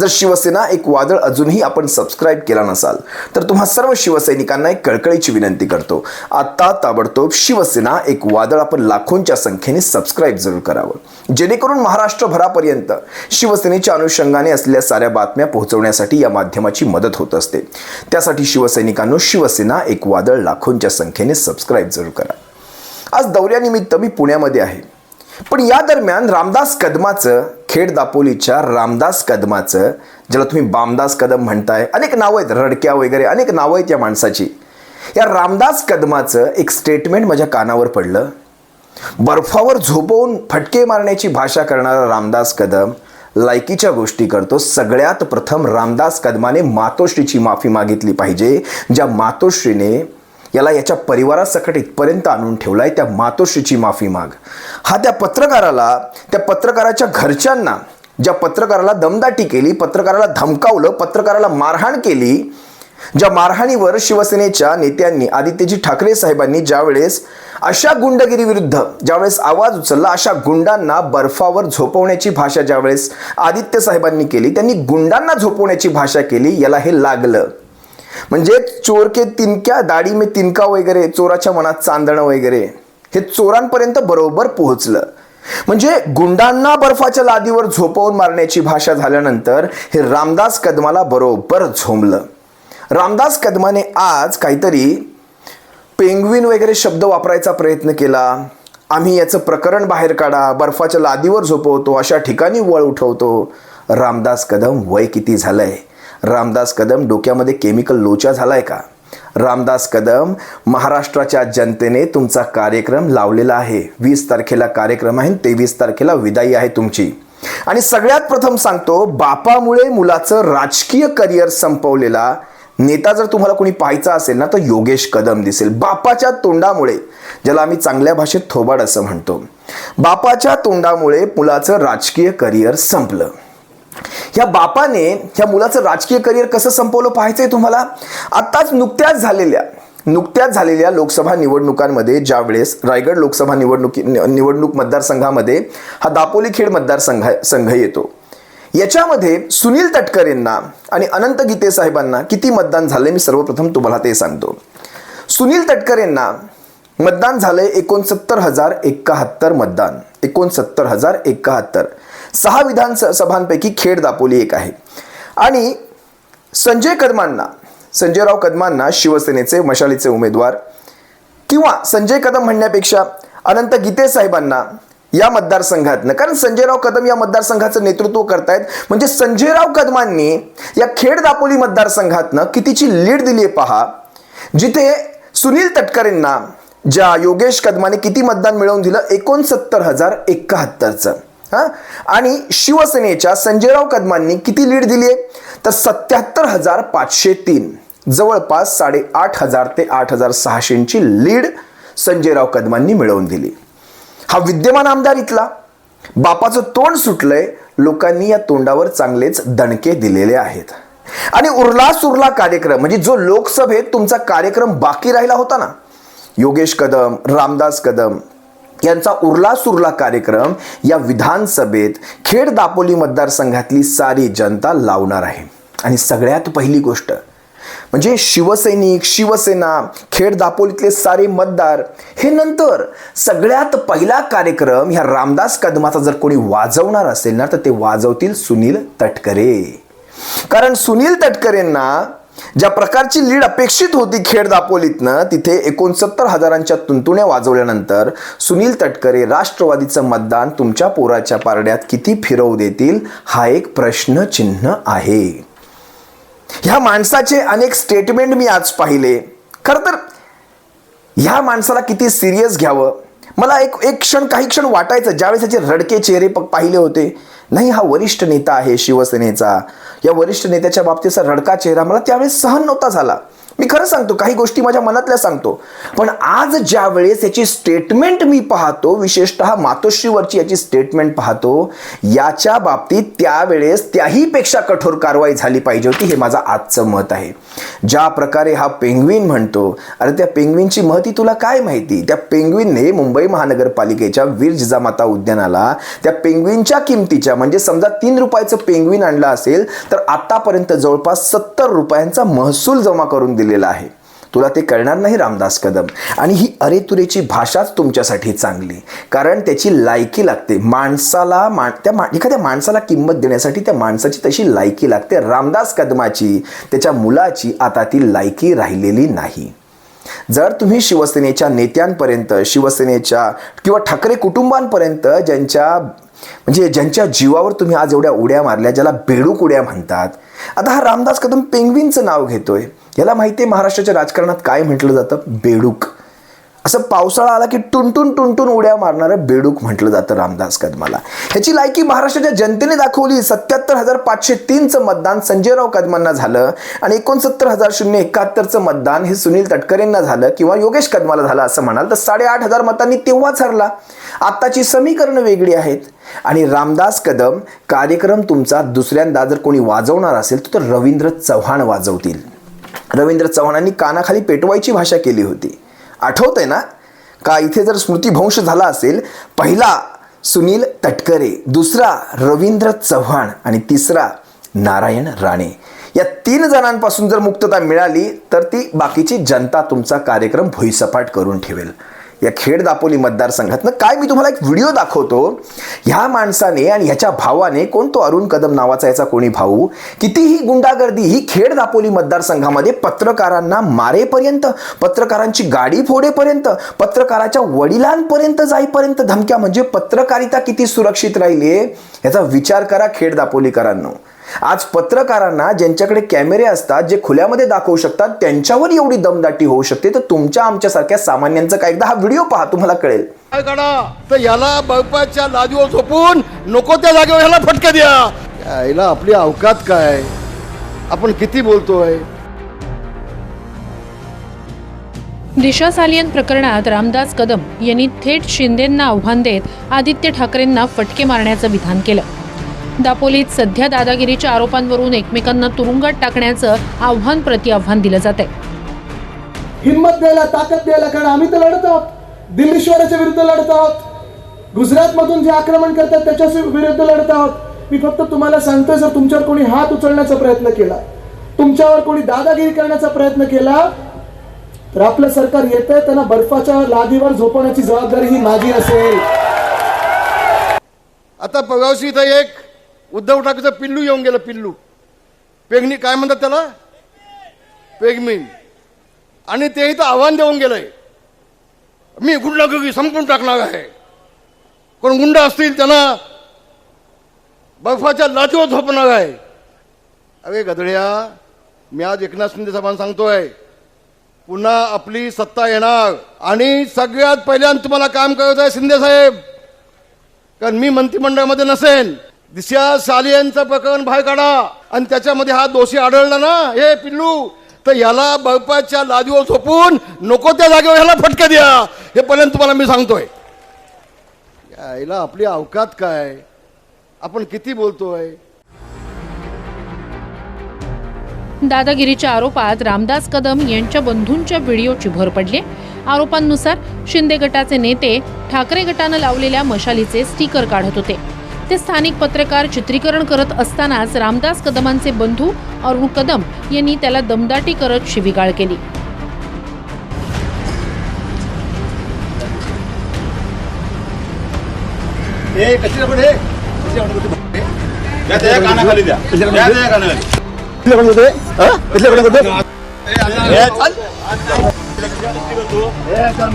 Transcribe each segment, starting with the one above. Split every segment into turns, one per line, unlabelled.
जर शिवसेना एक वादळ अजूनही आपण सबस्क्राईब केला नसाल तर तुम्हा सर्व शिवसैनिकांना एक कळकळीची विनंती करतो. आत्ता ताबडतोब शिवसेना एक वादळ आपण लाखोंच्या संख्येने सबस्क्राईब जरूर करावं. जेणेकरून महाराष्ट्रभरापर्यंत शिवसेनेच्या अनुषंगाने असलेल्या साऱ्या बातम्या पोहोचवण्यासाठी या माध्यमाची मदत होत असते. त्यासाठी शिवसैनिकांनो शिवसेना एक वादळ लाखोंच्या संख्येने सबस्क्राईब जरूर करा. आज दौऱ्यानिमित्त मी पुण्यामध्ये आहे. पण या दरम्यान रामदास कदमाचं खेड दापोलीच्या रामदास कदमाचं ज्याला तुम्ही बामदास कदम म्हणताय अनेक नावं आहेत रडक्या वगैरे अनेक नावं आहेत या माणसाची. या रामदास कदमाचं एक स्टेटमेंट माझ्या कानावर पडलं. बर्फावर झोपवून फटके मारण्याची भाषा करणारा रामदास कदम लायकीच्या गोष्टी करतो. सगळ्यात प्रथम रामदास कदमाने मातोश्रीची माफी मागितली पाहिजे ज्या मातोश्रीने याला याच्या परिवारासकट इथपर्यंत आणून ठेवलाय त्या मातोश्रीची माफी माग. हा त्या पत्रकाराला त्या पत्रकाराच्या घरच्यांना ज्या पत्रकाराला दमदाटी केली पत्रकाराला धमकावलं पत्रकाराला मारहाण केली ज्या मारहाणीवर शिवसेनेच्या नेत्यांनी आदित्यजी ठाकरे साहेबांनी ज्यावेळेस अशा गुंडगिरीविरुद्ध ज्यावेळेस आवाज उचलला अशा गुंडांना बर्फावर झोपवण्याची भाषा ज्यावेळेस आदित्य साहेबांनी केली त्यांनी गुंडांना झोपवण्याची भाषा केली याला हे लागलं. म्हणजे चोर के तिनक्या दाढी मे तिनका वगैरे चोराच्या मनात चांदणं वगैरे हे चोरांपर्यंत बरोबर पोहोचलं. म्हणजे गुंडांना बर्फाच्या लादीवर झोपवून मारण्याची भाषा झाल्यानंतर हे रामदास कदमाला बरोबर झोंबलं. रामदास कदमाने आज काहीतरी पेंग्विन वगैरे शब्द वापरायचा प्रयत्न केला. आम्ही याचं प्रकरण बाहेर काढा बर्फाच्या लादीवर झोपवतो अशा ठिकाणी वळ उठवतो. रामदास कदम वय किती झालंय? रामदास कदम डोक्यामध्ये केमिकल लोचा झालाय का? रामदास कदम महाराष्ट्राच्या जनतेने तुमचा कार्यक्रम लावलेला आहे. वीस तारखेला कार्यक्रम आहे तेवीस तारखेला विदाई आहे तुमची. आणि सगळ्यात प्रथम सांगतो बापामुळे मुलाचं राजकीय करिअर संपवलेला नेता जर तुम्हाला कोणी पाहायचा असेल ना तर योगेश कदम दिसेल. बापाच्या तोंडामुळे ज्याला आम्ही चांगल्या भाषेत थोबाड असं म्हणतो. बापाच्या तोंडामुळे मुलाचं राजकीय करिअर संपलं. ह्या बापाने ह्या मुलाचं राजकीय करिअर कसं संपवलं पाहायचंय तुम्हाला? आत्ताच नुकत्याच झालेल्या नुकत्याच झालेल्या लोकसभा निवडणुकांमध्ये ज्यावेळेस रायगड लोकसभा निवडणुकी निवडणूक मतदारसंघामध्ये हा दापोली खेड मतदारसंघ संघ येतो. याच्यामध्ये सुनील तटकरेंना आणि अनंत गीते साहेबांना किती मतदान झाले मी सर्वप्रथम तुम्हाला ते सांगतो. सुनील तटकरेंना मतदान झालंय एकोणसत्तर हजार एकाहत्तर मतदान. एकोणसत्तर हजार एकाहत्तर. सहा विधानसभांपैकी खेड दापोली एक आहे. आणि संजय कदमांना संजयराव कदमांना शिवसेनेचे मशालीचे उमेदवार किंवा संजय कदम म्हणण्यापेक्षा अनंत गीते साहेबांना या मतदारसंघातनं कारण संजयराव कदम या मतदारसंघाचं नेतृत्व करतायत. म्हणजे संजयराव कदमांनी या खेड दापोली मतदारसंघातनं कितीची लीड दिली आहे पहा. जिथे सुनील तटकरेंना ज्या योगेश कदमाने किती मतदान मिळवून दिलं? एकोणसत्तर हजार एकाहत्तरचं. हां? आणि शिवसेनेच्या संजयराव कदमांनी किती लीड दिली आहे तर सत्याहत्तर हजार पाचशे तीन. जवळपास साडेआठ हजार ते आठ हजार सहाशेंची लीड संजयराव कदमांनी मिळवून दिली. हा विद्यमान आमदार इथला. बापाचं तोंड सुटलंय. लोकांनी या तोंडावर चांगलेच दणके दिलेले आहेत. आणि उरला सुरला कार्यक्रम म्हणजे जो लोकसभेत तुमचा कार्यक्रम बाकी राहिला होता ना? योगेश कदम रामदास कदम यांचा उरला सुरला कार्यक्रम या विधानसभेत खेड दापोली मतदारसंघातली सारी जनता लावणार आहे. आणि सगळ्यात पहिली गोष्ट म्हणजे शिवसैनिक शिवसेना खेड दापोलीतले सारे मतदार हे नंतर सगळ्यात पहिला कार्यक्रम ह्या रामदास कदमाचा जर कोणी वाजवणार असेल ना तर ते वाजवतील सुनील तटकरे. कारण सुनील तटकरेंना ज्या प्रकारची लीड अपेक्षित होती खेळ दापोलीतनं तिथे एकोणसत्तर हजारांच्या तुंतुण्या वाजवल्यानंतर सुनील तटकरे राष्ट्रवादीचं मतदान तुमच्या पोराच्या पारड्यात किती फिरवू देतील हा एक प्रश्नचिन्ह आहे. ह्या माणसाचे अनेक स्टेटमेंट मी आज पाहिले. खरं तर ह्या माणसाला किती सिरियस घ्यावं? मला एक एक क्षण काही क्षण वाटायचं. ज्यावेळेस त्याचे रडके चेहरे प- पाहिले होते. नाही हा वरिष्ठ नेता आहे शिवसेनेचा. या वरिष्ठ नेत्याच्या बाबतीचा रडका चेहरा मला त्यावेळेस सहन नव्हता झाला. मी खरं सांगतो काही गोष्टी माझ्या मनातल्या सांगतो. पण आज ज्या वेळेस याची स्टेटमेंट मी पाहतो विशेषतः मातोश्रीवरची याची स्टेटमेंट पाहतो याच्या बाबतीत त्यावेळेस त्याहीपेक्षा कठोर कारवाई झाली पाहिजे होती हे माझं आजचं मत आहे. ज्या प्रकारे हा पेंग्विन म्हणतो अरे त्या पेंग्विनची महती तुला काय माहिती? त्या पेंग्विनने मुंबई महानगरपालिकेच्या वीर जिजामाता उद्यानाला त्या पेंग्विनच्या किमतीच्या म्हणजे समजा तीन रुपयाचं पेंग्विन आणलं असेल तर आतापर्यंत जवळपास सत्तर रुपयांचा महसूल जमा करून दिलेला आहे. तुला ते कळणार नाही रामदास कदम. आणि ही अरेतुरेची भाषाच तुमच्यासाठी चांगली. कारण त्याची लायकी लागते. माणसाला मा त्या मा एखाद्या माणसाला किंमत देण्यासाठी त्या माणसाची तशी लायकी लागते. रामदास कदमाची त्याच्या मुलाची आता ती लायकी राहिलेली नाही. जर तुम्ही शिवसेनेच्या नेत्यांपर्यंत शिवसेनेच्या किंवा ठाकरे कुटुंबांपर्यंत ज्यांच्या म्हणजे ज्यांच्या जीवावर तुम्ही आज एवढ्या उड्या मारल्या ज्याला बेडूक उड्या म्हणतात आता हा रामदास कदम पेंग्विनचं नाव घेतोय. याला माहिती आहे महाराष्ट्राच्या राजकारणात काय म्हटलं जातं? बेडूक. असं पावसाळा आला की टुनटुन टुनटुन उड्या मारणारं बेडूक म्हटलं जातं रामदास कदमाला. ह्याची लायकी महाराष्ट्राच्या जनतेने दाखवली. सत्याहत्तर हजार पाचशे तीनचं मतदान संजयराव कदमांना झालं आणि एकोणसत्तर हजार शून्य एकाहत्तरचं मतदान हे सुनील तटकरेंना झालं किंवा योगेश कदमाला झालं असं म्हणाल तर साडेआठ हजार मतांनी तेव्हाच हरला. आत्ताची समीकरणं वेगळी आहेत. आणि रामदास कदम कार्यक्रम तुमचा दुसऱ्यांदा जर कोणी वाजवणार असेल तर रवींद्र चव्हाण वाजवतील. रवींद्र चव्हाणांनी कानाखाली पेटवायची भाषा केली होती. आठवतंय ना? का इथे जर स्मृतिभ्रंश झाला असेल पहिला सुनील तटकरे दुसरा रवींद्र चव्हाण आणि तिसरा नारायण राणे. या तीन जणांपासून जर मुक्तता मिळाली तर ती बाकीची जनता तुमचा कार्यक्रम भुईसपाट करून ठेवेल. या खेड दापोली मतदारसंघातनं काय मी तुम्हाला एक व्हिडिओ दाखवतो. ह्या माणसाने आणि ह्याच्या भावाने कोण तो अरुण कदम नावाचा याचा कोणी भाऊ कितीही गुंडागर्दी ही खेड दापोली मतदारसंघामध्ये पत्रकारांना मारेपर्यंत पत्रकारांची गाडी फोडेपर्यंत पत्रकाराच्या वडिलांपर्यंत जाईपर्यंत धमक्या म्हणजे पत्रकारिता किती सुरक्षित राहिली याचा विचार करा खेड दापोलीकरांनो. आज पत्रकारांना ज्यांच्याकडे कॅमेरे असतात जे खुल्यामध्ये दाखवू शकतात त्यांच्यावर एवढी दमदाटी होऊ शकते. तर तुमच्या आमच्यासारख्या सामान्यांचं काय एकदा हा व्हिडिओ पहा तुम्हाला कळेल.
तर याला बर्फाच्या लादीवर झोपून नको त्या जागेवर ह्याला फटका द्या. यायला आपली अवकात काय? आपण किती बोलतोय?
दिशा सालियन प्रकरणात रामदास कदम यांनी थेट शिंदेंना आव्हान देत आदित्य ठाकरेंना फटके मारण्याचं विधान केलं. दापोलीत सध्या दादागिरीच्या आरोपांवरून एकमेकांना तुरुंगात टाकण्याचं आव्हान प्रति आव्हान दिलं जात आहे
हिंमत द्यायला ताकद द्यायला कारण आम्ही तर लढत आहोत. दिल्लीश्वराच्या विरुद्ध लढत आहोत. गुजरात मधून जे आक्रमण करतात त्याच्या विरुद्ध लढत आहोत. मी फक्त तुम्हाला सांगतोय जर तुमच्यावर कोणी हात उचलण्याचा प्रयत्न केला तुमच्यावर कोणी दादागिरी करण्याचा प्रयत्न केला तर आपलं सरकार येत आहे त्यांना बर्फाच्या लादीवर झोपवण्याची जबाबदारी ही माझी असेल.
आता पगावशी इथं एक उद्धव ठाकरेचं पिल्लू येऊन गेलं पिल्लू. पेगणी काय म्हणतात त्याला? पेगमीन. आणि ते इथं आव्हान देऊन गेलंय. मी गुंडागुगी संपून टाकणार आहे. कोण गुंड असतील त्यांना बर्फाच्या लादीवर झोपणार आहे. अरे गधड्या मी आज एकनाथ शिंदे साहेबांना सांगतोय पुन्हा आपली सत्ता येणार. आणि सगळ्यात पहिल्यांदा तुम्हाला काम करायचं आहे शिंदे साहेब. कारण मी मंत्रिमंडळामध्ये नसेन. दिशा सालियांचं प्रकरण बाहेर काढा. आणि त्याच्यामध्ये हा दोषी आढळला ना हे पिल्लू तर याला बर्फाच्या लादीवर झोपून नको त्या जागेवर ह्याला फटका द्या. हे पर्यंत तुम्हाला मी सांगतोय. यायला आपली अवकात काय? आपण किती बोलतोय?
दादागिरीच्या आरोपात रामदास कदम यांच्या बंधूंच्या व्हिडिओची भर पडली. आरोपांनुसार शिंदे गटाचे नेते ठाकरे गटानं लावलेल्या मशालीचे स्टिकर काढत होते. ते स्थानिक पत्रकार चित्रीकरण करत असतानाच रामदास कदमांचे बंधू अरुण कदम यांनी त्याला दमदाटी करत शिवीगाळ केली.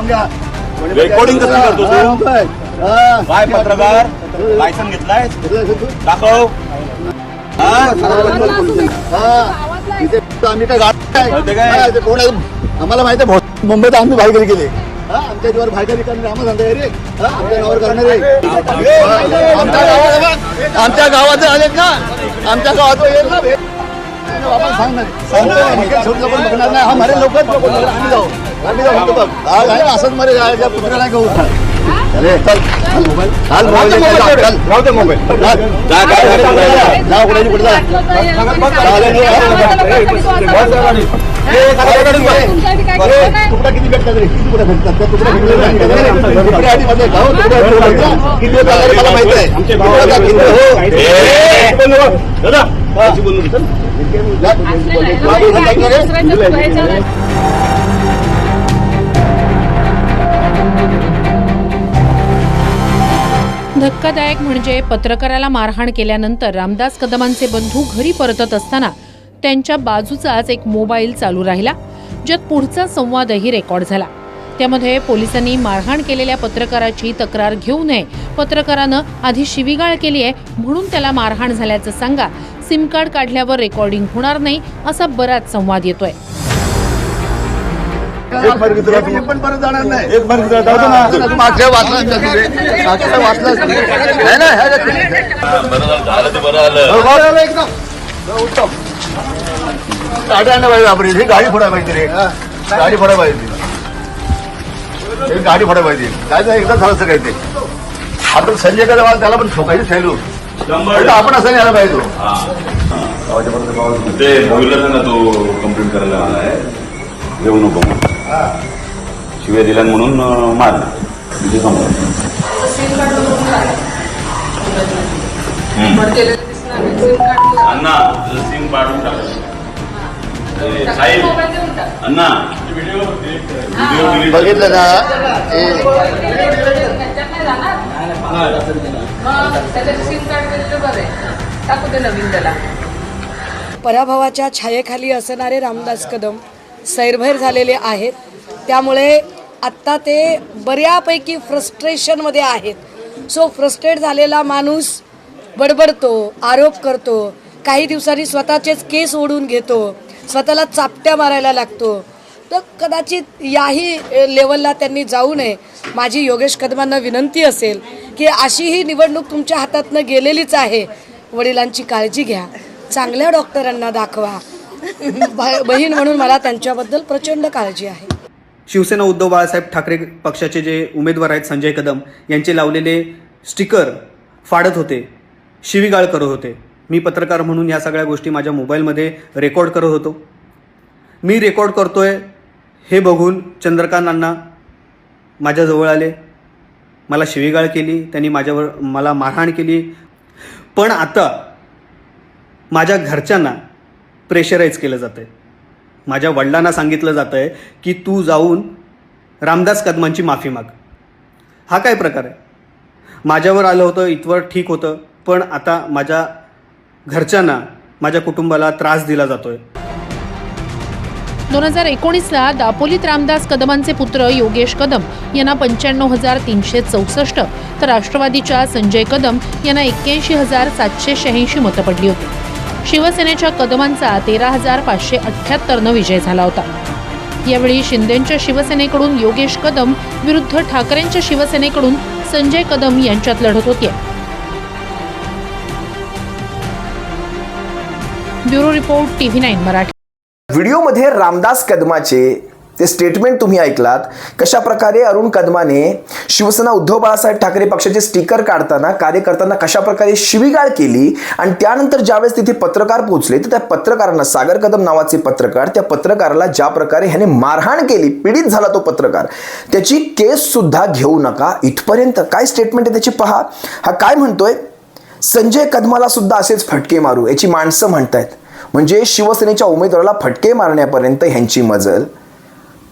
द्या. रेकॉर्डिंग कसं करतो तू? काय? पत्रकार? लायसन घेतलाय? दाखव.
आम्ही काय? आम्हाला माहिती आहे मुंबईत आम्ही भाईगिरी केली. आमच्या जीवावर भाईगिरी करणारे आम्हाला सांगता रे आमच्या गावावर करणारे. आमच्या गावात आमच्या गावात आलेत ना. आमच्या गावात येईल ना.
बघणार नाही. हा मारे लवकर. आम्ही जाऊ आम्ही जाऊ बघ. हा, नाही, असंच मारे घेऊ अरे चल मोबाईल मोबाईल. राहू दे मोबाईल जा, कुठे कुठे तुकडा किती भेटतात रे किती भेटतात त्या तुकडा जाऊ मला माहिती आहे हो. दादा
धक्कादायक म्हणजे पत्रकाराला मारहाण केल्यानंतर रामदास कदमांचे बंधू घरी परतत असताना त्यांच्या बाजूचाच एक मोबाईल चालू राहिला ज्यात पुढचा संवादही रेकॉर्ड झाला. त्यामध्ये पोलिसांनी मारहाण केलेल्या पत्रकाराची तक्रार घेऊ नये पत्रकारानं आधी शिवीगाळ केली आहे म्हणून त्याला मारहाण झाल्याचं सांगा सिम कार्ड काढल्यावर रेकॉर्डिंग होणार नाही असा बराच संवाद येतोय.
मागच्या हो, हो, गाडी आणलं पाहिजे आपण ही गाडी फोडायला पाहिजे रे. गाडी फोडायला पाहिजे. ही गाडी पाहिजे. काय झालं एकदा झालं असं काय ते? आपण संजय कदम त्याला पण ठोकायची सैलू आपण असं यायला पाहिजे
ते. मोबाईलला सांगा तो कंप्लेंट करायला आला आहे. येऊ नको म्हणून. शिव्या दिल्या म्हणून मारला. म्हणजे समजा अण्णा सिम पाडून टाका. साहेब अण्णा. व्हिडिओ
बघितलं ना हे
पराभवाच्या छायेखाली असणारे रामदास कदम सैरभैर झालेले आहेत. त्यामुळे आत्ता ते बऱ्यापैकी फ्रस्ट्रेशनमध्ये आहेत. सो फ्रस्ट्रेट झालेला माणूस बडबडतो आरोप करतो काही दिवसांनी स्वतःचेच केस ओढून घेतो स्वतःला चापट्या मारायला लागतो. तर कदाचित याही लेवलला त्यांनी जाऊ नये. माझी योगेश कदमांना विनंती असेल की अशी ही निवडणूक तुमच्या हातातनं गेलेलीच आहे. वडिलांची काळजी घ्या. चांगल्या डॉक्टरांना दाखवा. बहीण म्हणून मला त्यांच्याबद्दल प्रचंड काळजी आहे.
शिवसेना उद्धव बाळासाहेब ठाकरे पक्षाचे जे उमेदवार आहेत संजय कदम यांचे लावलेले स्टिकर फाडत होते. शिवीगाळ करत होते. मी पत्रकार म्हणून या सगळ्या गोष्टी माझ्या मोबाईलमध्ये रेकॉर्ड करत होतो. मी रेकॉर्ड करतोय हे बघून चंद्रकांत अण्णा माझ्याजवळ आले. मला शिवीगाळ केली त्यांनी माझ्यावर मला मारहाण केली. पण आता माझ्या घरच्यांना प्रेशराईज केलं जातं आहे माझ्या वडिलांना सांगितलं जातं आहे की तू जाऊन रामदास कदमांची माफी माग. हा काय प्रकार आहे? माझ्यावर आलं होतं इथवर ठीक होतं पण आता माझ्या घरच्यांना माझ्या कुटुंबाला त्रास दिला जातो आहे
दोन हजार एकोणीसला दापोलीत रामदास कदमांचे पुत्र योगेश कदम यांना पंच्याण्णव हजार तीनशे चौसष्ट. तर राष्ट्रवादीच्या संजय कदम यांना एक्क्याऐंशी हजार सातशे शहाऐंशी मतं पडली होती. शिवसेनेच्या कदमांचा तेरा हजार पाचशे अठ्ठ्याहत्तरनं विजय झाला होता. यावेळी शिंदेंच्या शिवसेनेकडून योगेश कदम विरुद्ध ठाकरेंच्या शिवसेनेकडून संजय कदम यांच्यात लढत होती. Bureau report TV nine Marathi.
व्हिडिओमध्ये रामदास कदमाचे ते स्टेटमेंट तुम्ही ऐकलात. कशा प्रकारे अरुण कदमाने शिवसेना उद्धव बाळासाहेब ठाकरे पक्षाचे स्टिकर काढताना कार्यकर्त्यांना कशा प्रकारे शिवीगाळ केली आणि त्यानंतर ज्यावेळेस तिथे पत्रकार पोहोचले तर त्या पत्रकारांना सागर कदम नावाचे पत्रकार त्या पत्रकाराला ज्या प्रकारे ह्याने मारहाण केली पीडित झाला तो पत्रकार त्याची केस सुद्धा घेऊ नका. इथपर्यंत काय स्टेटमेंट आहे त्याची पहा. हा काय म्हणतोय? संजय कदमाला सुद्धा असेच फटके मारू याची माणसं म्हणतायत. म्हणजे शिवसेनेच्या उमेदवाराला फटके मारण्यापर्यंत ह्यांची मजल.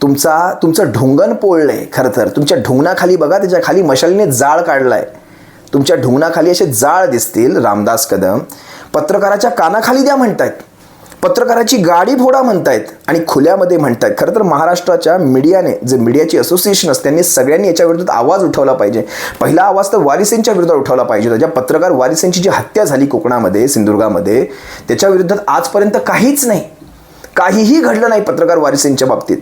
तुमचा तुमचं ढुंगण आहे खरं तर. तुमच्या ढुंगणाखाली बघा त्याच्याखाली मशालीने जाळ काढला आहे तुमच्या ढुंगणाखाली असे जाळ दिसतील रामदास कदम. पत्रकाराच्या कानाखाली द्या म्हणतायत. पत्रकाराची गाडी फोडा म्हणतायत आणि खुल्यामध्ये म्हणतायत. खरं तर महाराष्ट्राच्या मीडियाने जे मीडियाची असोसिएशन असते त्यांनी सगळ्यांनी याच्या विरोधात आवाज उठवला पाहिजे. पहिला आवाज तर वारिसेंच्या विरोधात उठवला पाहिजे होता. ज्या पत्रकार वारिसेंची जी हत्या झाली कोकणामध्ये सिंधुदुर्गामध्ये त्याच्या विरोधात आजपर्यंत काहीच नाही. काहीही घडलं नाही पत्रकार वारिसेंच्या बाबतीत.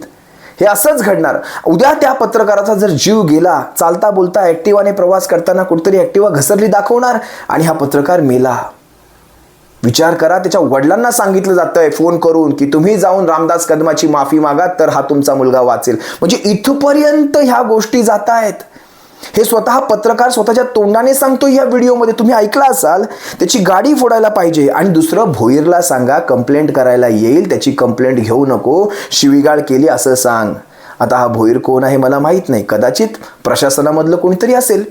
हे असंच घडणार. उद्या त्या पत्रकाराचा जर जीव गेला चालता बोलता ॲक्टिवाने प्रवास करताना कुठतरी ॲक्टिवा घसरली दाखवणार आणि हा पत्रकार मेला. विचार करा त्याच्या वडिलांना सांगितलं जातंय फोन करून की तुम्ही जाऊन रामदास कदमाची माफी मागा तर हा तुमचा मुलगा वाचेल. म्हणजे इथपर्यंत ह्या गोष्टी जात आहेत हे स्वतः पत्रकार स्वतःच्या तोंडाने सांगतो या व्हिडिओमध्ये. तुम्ही ऐकला असाल त्याची गाडी फोडायला पाहिजे. आणि दुसरं भोईरला सांगा कंप्लेंट करायला येईल त्याची कंप्लेंट घेऊ नको शिवीगाळ केली असं सांग. आता हा भोईर कोण आहे मला माहीत नाही. कदाचित प्रशासनामधलं कोणीतरी असेल.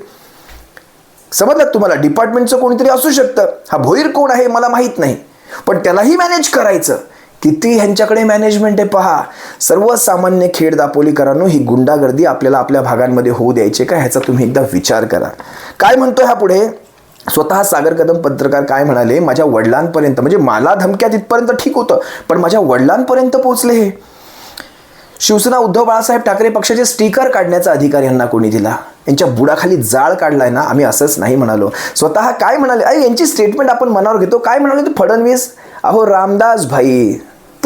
समजलं तुम्हाला? डिपार्टमेंटचं कोणीतरी असू शकतं. हा भोईर कोण आहे मला माहीत नाही. पण त्यालाही मॅनेज करायचं. किती ह्यांच्याकडे मॅनेजमेंट आहे पहा. सर्वसामान्य खेड दापोलीकरांनो ही गुंडागर्दी आपल्याला आपल्या भागांमध्ये होऊ द्यायची का? ह्याचा तुम्ही एकदा विचार करा. काय म्हणतो हा पुढे? स्वतः सागर कदम पत्रकार काय म्हणाले? माझ्या वडिलांपर्यंत म्हणजे मला धमक्या तिथपर्यंत ठीक होतं पण माझ्या वडिलांपर्यंत पोहोचले हे. शिवसेना उद्धव बाळासाहेब ठाकरे पक्षाचे स्टिकर काढण्याचा अधिकार यांना कोणी दिला? यांच्या बुडाखाली जाळ काढलाय ना? आम्ही असंच नाही म्हणालो. स्वतः काय म्हणाले? अरे यांची स्टेटमेंट आपण मनावर घेतो. काय म्हणाले ते? फडणवीस? अहो रामदास भाई.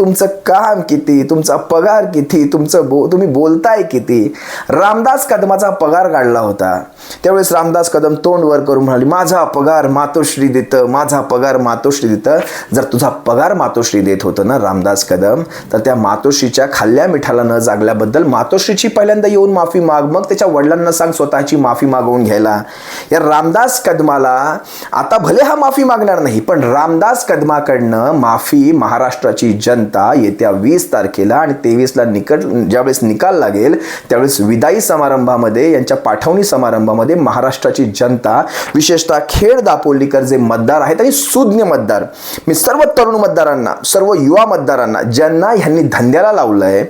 तुमचं काम किती? तुमचा पगार किती? तुमचं बो तुम्ही बोलताय किती? रामदास कदमाचा पगार काढला होता. त्यावेळेस रामदास कदम तोंड वर करून म्हणाले माझा पगार मातोश्री देतं माझा पगार मातोश्री देतं. जर तुझा पगार मातोश्री देत होतं ना रामदास कदम तर त्या मातोश्रीच्या खाल्ल्या मिठाला न जागल्याबद्दल मातोश्रीची पहिल्यांदा येऊन माफी माग मग त्याच्या वडिलांना सांग स्वतःची माफी मागवून घ्यायला. या रामदास कदमाला आता भले हा माफी मागणार नाही पण रामदास कदमाकडनं माफी महाराष्ट्राची जनता येत्या वीस तारखेला आणि तेवीसला निकट ज्यावेळेस निकाल लागेल त्यावेळेस विदाई समारंभामध्ये यांच्या पाठवणी समारंभामध्ये महाराष्ट्राची जनता विशेषतः खेड दापोलीकर जे मतदार आहेत आणि सुज्ञ मतदार मी सर्व तरुण मतदारांना सर्व युवा मतदारांना ज्यांना ह्यांनी धंद्याला लावलं आहे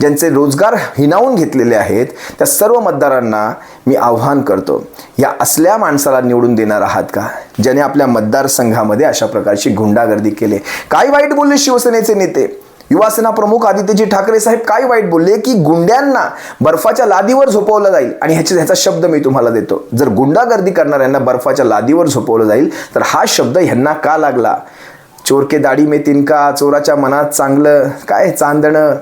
ज्यांचे रोजगार हिनावून घेतलेले आहेत त्या सर्व मतदारांना मी आव्हान करतो या असल्या माणसाला निवडून देणार आहात का? ज्याने आपल्या मतदारसंघामध्ये अशा प्रकारची गुंडागर्दी केली. काय वाईट बोलले शिवसेनेचे नेते? युवासेना प्रमुख आदित्यजी ठाकरे साहेब काय वाईट बोलले की गुंड्यांना बर्फाच्या लादीवर झोपवलं जाईल? आणि ह्याचे ह्याचा शब्द मी तुम्हाला देतो. जर गुंडागर्दी करणाऱ्यांना बर्फाच्या लादीवर झोपवलं जाईल तर हा शब्द ह्यांना का लागला? चोरके दाढी मे तिनका चोराच्या मनात चांगलं काय चांदणं?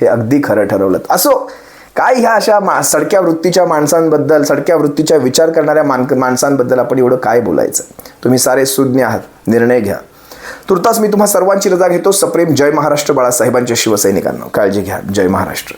हे अगदी खरं ठरवलं. असो काय ह्या अशा मा सडक्या वृत्तीच्या माणसांबद्दल सडक्या वृत्तीच्या विचार करणाऱ्या मान माणसांबद्दल आपण एवढं काय बोलायचं? तुम्ही सारे सुज्ञ आहात निर्णय घ्या. तुर्तास मी तुम्हा सर्वांची रजा घेतो. सप्रेम जय महाराष्ट्र बाळासाहेबांच्या शिवसैनिकांना. काळजी घ्या. जय महाराष्ट्र.